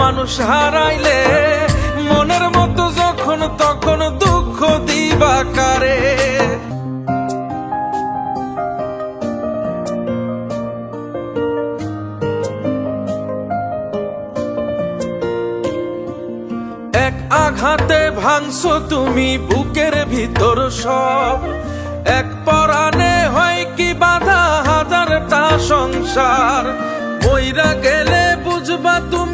মানুষ হারাইলে, মনের মতো যখন তখন দুঃখ দিবা কারে? এক আঘাতে ভাঙছো তুমি বুকের ভিতর সব। এক পরাণে হয় কি বাধা হাজারটা সংসার। মইরা গেলে বুঝবা তুমি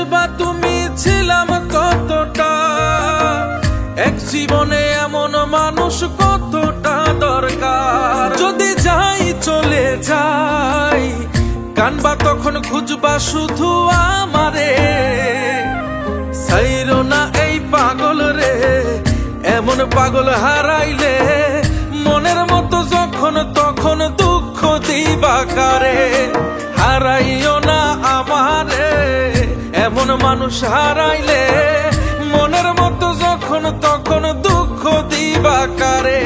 বুঝবা তুমি ছিলাম কতটা? এক জীবনে এমন মানুষ কতটা দরকার? যদি যাই চলে যাই, কানবা তখন খুঁজবা শুধু আমারে। সাইরো না এই পাগল রে, এমন পাগল হারাইলে মনের মতো যখন, তখন দুঃখ দিবা কারে? হারাইও এমন মানুষ হারাইলে মনের মতো যখন তখন দুঃখ দিবা কারে?